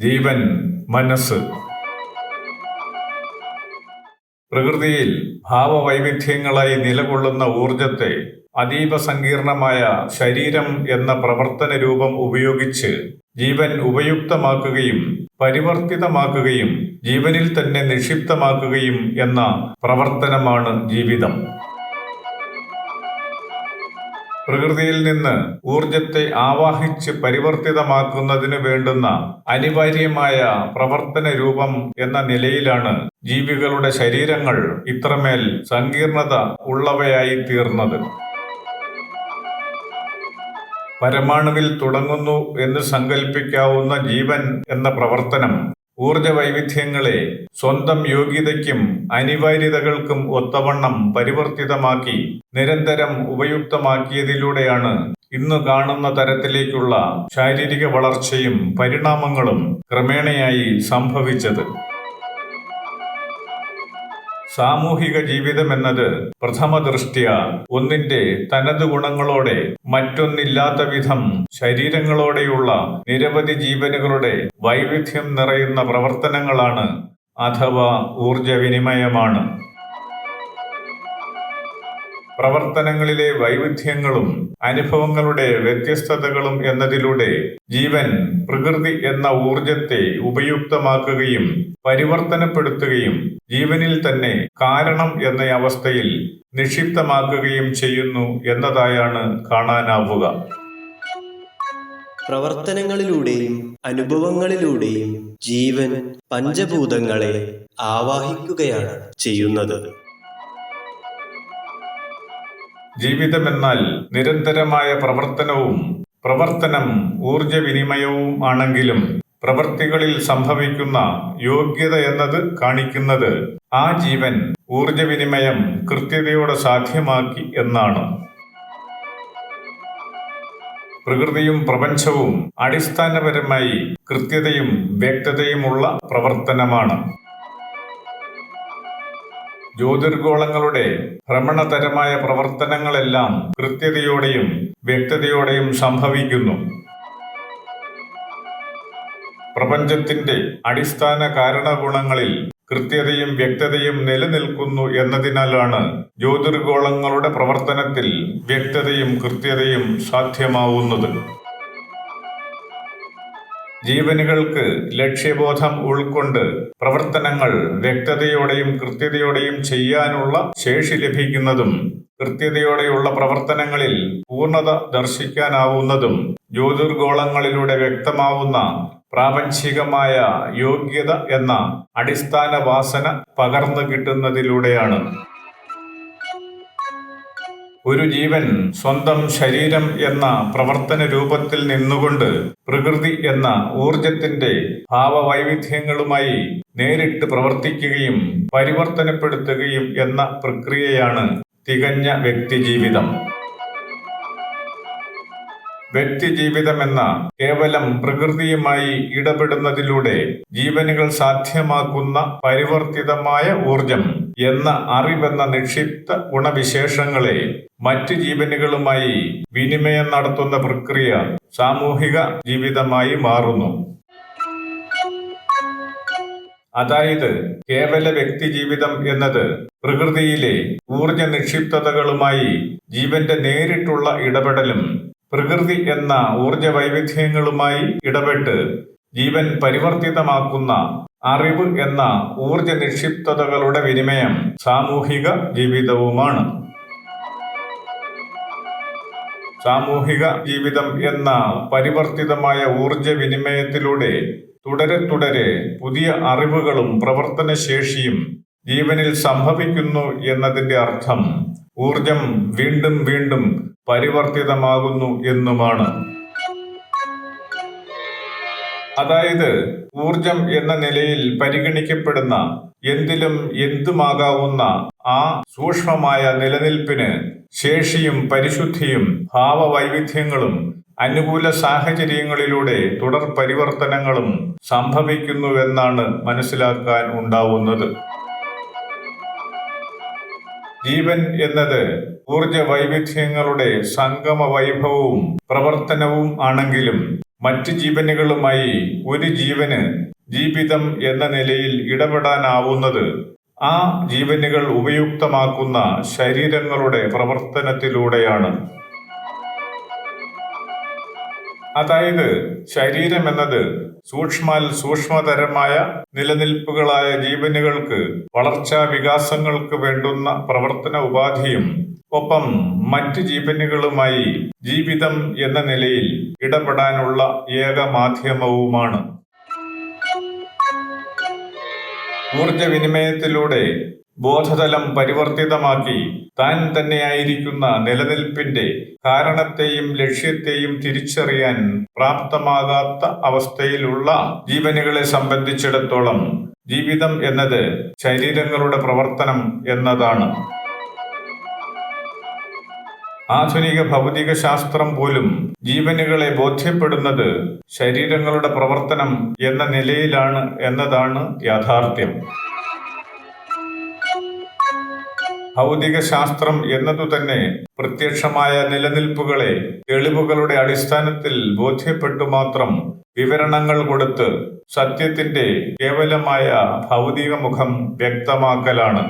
ജീവൻ മനസ്സ്. പ്രകൃതിയിൽ ഭാവവൈവിധ്യങ്ങളായി നിലകൊള്ളുന്ന ഊർജത്തെ അതീവ സങ്കീർണമായ ശരീരം എന്ന പ്രവർത്തന രൂപം ഉപയോഗിച്ച് ജീവൻ ഉപയുക്തമാക്കുകയും പരിവർത്തിതമാക്കുകയും ജീവനിൽ തന്നെ നിക്ഷിപ്തമാക്കുകയും എന്ന പ്രവർത്തനമാണ് ജീവിതം. പ്രകൃതിയിൽ നിന്ന് ഊർജത്തെ ആവാഹിച്ച് പരിവർത്തിതമാക്കുന്നതിന് വേണ്ടുന്ന അനിവാര്യമായ പ്രവർത്തന രൂപം എന്ന നിലയിലാണ് ജീവികളുടെ ശരീരങ്ങൾ ഇത്രമേൽ സങ്കീർണത ഉള്ളവയായി തീർന്നത്. പരമാണുവിൽ തുടങ്ങുന്നു എന്ന് സങ്കല്പിക്കാവുന്ന ജീവൻ എന്ന പ്രവർത്തനം ഊർജ വൈവിധ്യങ്ങളെ സ്വന്തം യോഗ്യതയ്ക്കും അനിവാര്യതകൾക്കും ഒത്തവണ്ണം പരിവർത്തിതമാക്കി നിരന്തരം ഉപയുക്തമാക്കിയതിലൂടെയാണ് ഇന്ന് കാണുന്ന തരത്തിലേക്കുള്ള ശാരീരിക വളർച്ചയും പരിണാമങ്ങളും ക്രമേണയായി സംഭവിച്ചത്. സാമൂഹിക ജീവിതം എന്നത് പ്രഥമ ദൃഷ്ട്യ ഒന്നിന്റെ തനത് ഗുണങ്ങളോടെ മറ്റൊന്നില്ലാത്ത വിധം ശരീരങ്ങളോടെയുള്ള നിരവധി ജീവനുകളുടെ വൈവിധ്യം നിറയുന്ന പ്രവർത്തനങ്ങളാണ് അഥവാ ഊർജവിനിമയമാണ്. പ്രവർത്തനങ്ങളിലെ വൈവിധ്യങ്ങളും അനുഭവങ്ങളുടെ വ്യത്യസ്തതകളും എന്നതിലൂടെ ജീവൻ പ്രകൃതി എന്ന ഊർജത്തെ ഉപയുക്തമാക്കുകയും പരിവർത്തനപ്പെടുത്തുകയും ജീവനിൽ തന്നെ കാരണം എന്ന അവസ്ഥയിൽ നിക്ഷിപ്തമാക്കുകയും ചെയ്യുന്നു എന്നതായാണ് കാണാനാവുക. പ്രവർത്തനങ്ങളിലൂടെയും അനുഭവങ്ങളിലൂടെയും ജീവൻ പഞ്ചഭൂതങ്ങളെ ആവാഹിക്കുകയാണ് ചെയ്യുന്നത്. ജീവിതമെന്നാൽ നിരന്തരമായ പ്രവർത്തനവും പ്രവർത്തനം ഊർജവിനിമയവും ആണെങ്കിലും പ്രവൃത്തികളിൽ സംഭവിക്കുന്ന യോഗ്യത എന്നത് കാണിക്കുന്നത് ആ ജീവൻ ഊർജവിനിമയം കൃത്യതയോടെ സാധ്യമാക്കി എന്നാണ്. പ്രകൃതിയും പ്രപഞ്ചവും അടിസ്ഥാനപരമായി കൃത്യതയും വ്യക്തതയുമുള്ള പ്രവർത്തനമാണ്. ജ്യോതിർഗോളങ്ങളുടെ ഭ്രമണതരമായ പ്രവർത്തനങ്ങളെല്ലാം കൃത്യതയോടെയും വ്യക്തതയോടെയും സംഭവിക്കുന്നു. പ്രപഞ്ചത്തിന്റെ അടിസ്ഥാന കാരണഗുണങ്ങളിൽ കൃത്യതയും വ്യക്തതയും നിലനിൽക്കുന്നു എന്നതിനാലാണ് ജ്യോതിർഗോളങ്ങളുടെ പ്രവർത്തനത്തിൽ വ്യക്തതയും കൃത്യതയും സാധ്യമാവുന്നത്. ജീവനുകൾക്ക് ലക്ഷ്യബോധം ഉൾക്കൊണ്ട് പ്രവർത്തനങ്ങൾ വ്യക്തതയോടെയും കൃത്യതയോടെയും ചെയ്യാനുള്ള ശേഷി ലഭിക്കുന്നതും കൃത്യതയോടെയുള്ള പ്രവർത്തനങ്ങളിൽ പൂർണത ദർശിക്കാനാവുന്നതും ജ്യോതിർഗോളങ്ങളിലൂടെ വ്യക്തമാവുന്ന പ്രാപഞ്ചികമായ യോഗ്യത എന്ന അടിസ്ഥാന വാസന പകർന്നു കിട്ടുന്നതിലൂടെയാണ്. ഒരു ജീവൻ സ്വന്തം ശരീരം എന്ന പ്രവർത്തന രൂപത്തിൽ നിന്നുകൊണ്ട് പ്രകൃതി എന്ന ഊർജത്തിന്റെ ഭാവവൈവിധ്യങ്ങളുമായി നേരിട്ട് പ്രവർത്തിക്കുകയും പരിവർത്തനപ്പെടുത്തുകയും എന്ന പ്രക്രിയയാണ് തികഞ്ഞ വ്യക്തിജീവിതം. വ്യക്തിജീവിതം എന്ന കേവലം പ്രകൃതിയുമായി ഇടപെടുന്നതിലൂടെ ജീവനുകൾ സാധ്യമാക്കുന്ന പരിവർത്തിതമായ ഊർജം എന്ന അറിവെന്ന നിക്ഷിപ്ത ഗുണവിശേഷങ്ങളെ മറ്റ് ജീവനുകളുമായി വിനിമയം നടത്തുന്ന പ്രക്രിയ സാമൂഹിക ജീവിതമായി മാറുന്നു. അതായത് കേവല വ്യക്തി ജീവിതം എന്നത് പ്രകൃതിയിലെ ഊർജ നിക്ഷിപ്തതകളുമായി ജീവന്റെ നേരിട്ടുള്ള ഇടപെടലും പ്രകൃതി എന്ന ഊർജ വൈവിധ്യങ്ങളുമായി ഇടപെട്ട് ജീവൻ പരിവർത്തിതമാക്കുന്ന അറിവ് എന്ന ഊർജ നിക്ഷിപ്തതകളുടെ വിനിമയം സാമൂഹിക ജീവിതവുമാണ്. സാമൂഹിക ജീവിതം എന്ന പരിവർത്തിതമായ ഊർജ വിനിമയത്തിലൂടെ തുടരെ തുടരെ പുതിയ അറിവുകളും പ്രവർത്തനശേഷിയും ജീവനിൽ സംഭവിക്കുന്നു എന്നതിന്റെ അർത്ഥം ഊർജം വീണ്ടും വീണ്ടും പരിവർത്തിതമാകുന്നു എന്നുമാണ്. അതായത് ഊർജം എന്ന നിലയിൽ പരിഗണിക്കപ്പെടുന്ന എന്തിലും എന്തുമാകാവുന്ന ആ സൂക്ഷ്മമായ നിലനിൽപ്പിന് ശേഷിയും പരിശുദ്ധിയും ഭാവവൈവിധ്യങ്ങളും അനുകൂല സാഹചര്യങ്ങളിലൂടെ തുടർ പരിവർത്തനങ്ങളും സംഭവിക്കുന്നുവെന്നാണ് മനസ്സിലാക്കാൻ ഉണ്ടാവുന്നത്. ജീവൻ എന്നത് ഊർജ വൈവിധ്യങ്ങളുടെ സംഗമ വൈഭവവും പ്രവർത്തനവും ആണെങ്കിലും മറ്റ് ജീവനുകളുമായി ഒരു ജീവന് ജീവിതം എന്ന നിലയിൽ ഇടപെടാനാവുന്നത് ആ ജീവനുകൾ ഉപയുക്തമാക്കുന്ന ശരീരങ്ങളുടെ പ്രവർത്തനത്തിലൂടെയാണ്. അതായത് ശരീരം എന്നത് സൂക്ഷ്മാൽ സൂക്ഷ്മതരമായ നിലനിൽപ്പുകളായ ജീവനുകൾക്ക് വളർച്ചാ വികാസങ്ങൾക്ക് വേണ്ടുന്ന പ്രവർത്തന ഉപാധിയും ഒപ്പം മറ്റ് ജീവനുകളുമായി ജീവിതം എന്ന നിലയിൽ ഇടപെടാനുള്ള ഏക മാധ്യമവുമാണ്. ഊർജവിനിമയത്തിലൂടെ ബോധതലം പരിവർത്തിതമാക്കി താൻ തന്നെയായിരിക്കുന്ന നിലനിൽപ്പിന്റെ കാരണത്തെയും ലക്ഷ്യത്തെയും തിരിച്ചറിയാൻ പ്രാപ്തമാകാത്ത അവസ്ഥയിലുള്ള ജീവനുകളെ സംബന്ധിച്ചിടത്തോളം ജീവിതം എന്നത് ശരീരങ്ങളുടെ പ്രവർത്തനം എന്നതാണ്. ആധുനിക ഭൗതിക ശാസ്ത്രം പോലും ജീവനുകളെ ബോധ്യപ്പെടുന്നത് ശരീരങ്ങളുടെ പ്രവർത്തനം എന്ന നിലയിലാണ് എന്നതാണ് യാഥാർത്ഥ്യം. ഭൗതിക ശാസ്ത്രം എന്നതു തന്നെ പ്രത്യക്ഷമായ നിലനിൽപ്പുകളെ തെളിവുകളുടെ അടിസ്ഥാനത്തിൽ ബോധ്യപ്പെട്ടു മാത്രം വിവരണങ്ങൾ കൊടുത്ത് സത്യത്തിന്റെ കേവലമായ ഭൗതിക മുഖം വ്യക്തമാക്കലാണ്.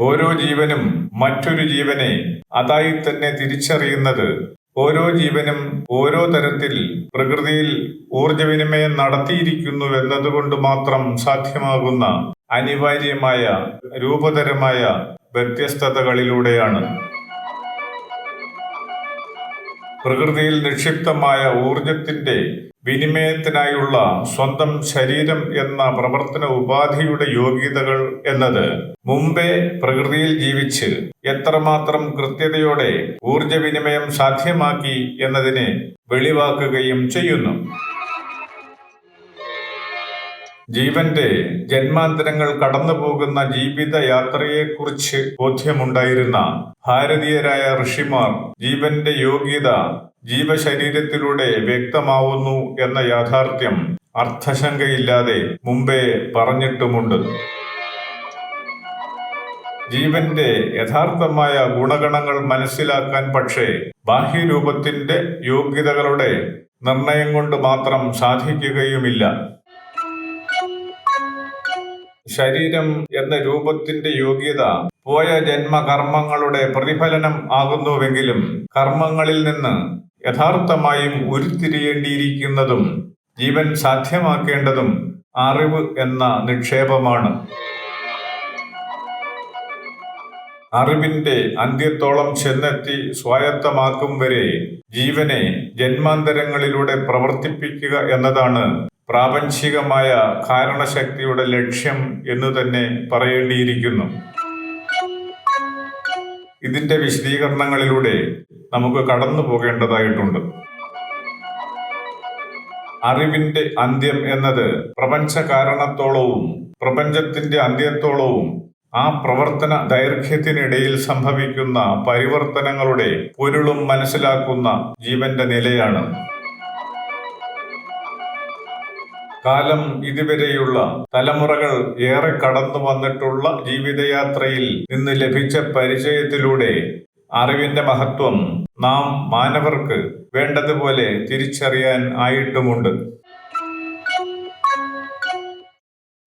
ഓരോ ജീവനും മറ്റൊരു ജീവനെ അതായി തന്നെ തിരിച്ചറിയുന്നത് ഓരോ ജീവനും ഓരോ തരത്തിൽ പ്രകൃതിയിൽ ഊർജവിനിമയം നടത്തിയിരിക്കുന്നു എന്നതുകൊണ്ട് മാത്രം സാധ്യമാകുന്ന അനിവാര്യമായ രൂപതരമായ വ്യത്യസ്തതകളിലൂടെയാണ്. പ്രകൃതിയിൽ നിക്ഷിപ്തമായ ഊർജത്തിന്റെ വിനിമയത്തിനായുള്ള സ്വന്തം ശരീരം എന്ന പ്രവർത്തന ഉപാധിയുടെ യോഗ്യതകൾ എന്നത് മുമ്പേ പ്രകൃതിയിൽ ജീവിച്ച് എത്രമാത്രം കൃത്യതയോടെ ഊർജവിനിമയം സാധ്യമാക്കി എന്നതിനെ വെളിവാക്കുകയും ചെയ്യുന്നു. ജീവന്റെ ജന്മാന്തരങ്ങൾ കടന്നു പോകുന്ന ജീവിത യാത്രയെക്കുറിച്ച് ബോധ്യമുണ്ടായിരുന്ന ഭാരതീയരായ ഋഷിമാർ ജീവന്റെ യോഗ്യത ജീവശരീരത്തിലൂടെ വ്യക്തമാവുന്നു എന്ന യാഥാർത്ഥ്യം അർത്ഥശങ്കയില്ലാതെ മുമ്പേ പറഞ്ഞിട്ടുമുണ്ട്. ജീവന്റെ യഥാർത്ഥമായ ഗുണഗണങ്ങൾ മനസ്സിലാക്കാൻ പക്ഷേ ബാഹ്യരൂപത്തിന്റെ യോഗ്യതകളുടെ നിർണയം കൊണ്ട് മാത്രം സാധിക്കുകയുമില്ല. ശരീരം എന്ന രൂപത്തിന്റെ യോഗ്യത പോയ ജന്മകർമ്മങ്ങളുടെ പ്രതിഫലനം ആകുന്നുവെങ്കിലും കർമ്മങ്ങളിൽ നിന്ന് യഥാർത്ഥമായും ഉരുത്തിരിയേണ്ടിയിരിക്കുന്നതും ജീവൻ സാധ്യമാക്കേണ്ടതും അറിവ് എന്ന നിക്ഷേപമാണ്. അറിവിന്റെ അന്ത്യത്തോളം ചെന്നെത്തി സ്വായത്തമാക്കും വരെ ജീവനെ ജന്മാന്തരങ്ങളിലൂടെ പ്രവർത്തിപ്പിക്കുക എന്നതാണ് പ്രാപഞ്ചികമായ കാരണശക്തിയുടെ ലക്ഷ്യം എന്ന് തന്നെ പറയേണ്ടിയിരിക്കുന്നു. ഇതിന്റെ വിശദീകരണങ്ങളിലൂടെ നമുക്ക് കടന്നു പോകേണ്ടതായിട്ടുണ്ട്. അറിവിന്റെ അന്ത്യം എന്നത് പ്രപഞ്ച കാരണത്തോളവും പ്രപഞ്ചത്തിന്റെ അന്ത്യത്തോളവും ആ പ്രവർത്തന ദൈർഘ്യത്തിനിടയിൽ സംഭവിക്കുന്ന പരിവർത്തനങ്ങളുടെ പൊരുളും മനസ്സിലാക്കുന്ന ജീവന്റെ നിലയാണ്. കാലം ഇതുവരെയുള്ള തലമുറകൾ ഏറെ കടന്നു വന്നിട്ടുള്ള ജീവിതയാത്രയിൽ നിന്ന് ലഭിച്ച പരിചയത്തിലൂടെ അറിവിന്റെ മഹത്വം നാം മാനവർക്ക് വേണ്ടതുപോലെ തിരിച്ചറിയാൻ ആയിട്ടുമുണ്ട്.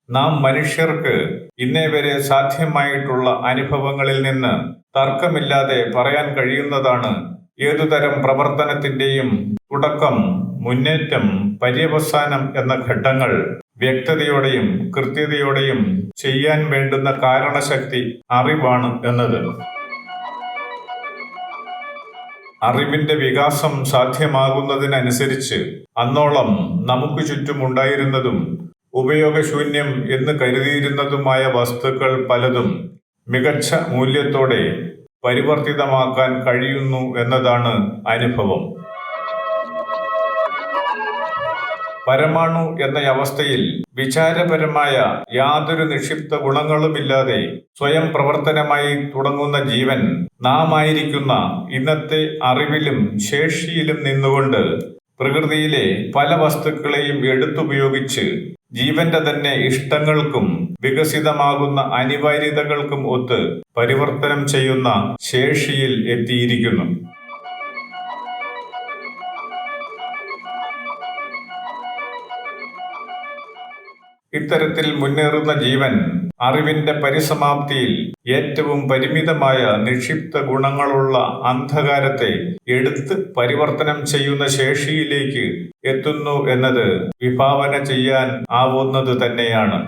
നാം മനുഷ്യർക്ക് ഇന്നേ വരെ സാധ്യമായിട്ടുള്ള അനുഭവങ്ങളിൽ നിന്ന് തർക്കമില്ലാതെ പറയാൻ കഴിയുന്നതാണ് ഏതുതരം പ്രവർത്തനത്തിന്റെയും തുടക്കം. മുന്നേറ്റം പര്യവസാനം എന്ന ഘട്ടങ്ങൾ വ്യക്തതയോടെയും കൃത്യതയോടെയും ചെയ്യാൻ വേണ്ടുന്ന കാരണശക്തി അറിവാണ് എന്നത്. അറിവിന്റെ വികാസം സാധ്യമാകുന്നതിനനുസരിച്ച് അന്നോളം നമുക്ക് ചുറ്റുമുണ്ടായിരുന്നതും ഉപയോഗശൂന്യം എന്ന് കരുതിയിരുന്നതുമായ വസ്തുക്കൾ പലതും മികച്ച മൂല്യത്തോടെ പരിവർത്തിതമാക്കാൻ കഴിയുന്നു എന്നതാണ് അനുഭവം. പരമാണു എന്ന അവസ്ഥയിൽ വിചാരപരമായ യാതൊരു നിക്ഷിപ്ത ഗുണങ്ങളുമില്ലാതെ സ്വയം പ്രവർത്തനമായി തുടങ്ങുന്ന ജീവൻ നാം ആയിരിക്കുന്ന ഇന്നത്തെ അറിവിലും ശേഷിയിലും നിന്നുകൊണ്ട് പ്രകൃതിയിലെ പല വസ്തുക്കളെയും എടുത്തുപയോഗിച്ച് ജീവന്റെ തന്നെ ഇഷ്ടങ്ങൾക്കും വികസിതമാകുന്ന അനിവാര്യതകൾക്കും ഒത്ത് പരിവർത്തനം ചെയ്യുന്ന ശേഷിയിൽ എത്തിയിരിക്കുന്നു. ഇത്തരത്തിൽ മുന്നേറുന്ന ജീവൻ അറിവിന്റെ പരിസമാപ്തിയിൽ ഏറ്റവും പരിമിതമായ നിക്ഷിപ്ത ഗുണങ്ങളുള്ള അന്ധകാരത്തെ എടുത്ത് പരിവർത്തനം ചെയ്യുന്ന ശേഷിയിലേക്ക് എത്തുന്നു എന്നത് വിഭാവന ചെയ്യാൻ ആവുന്നത് തന്നെയാണ്.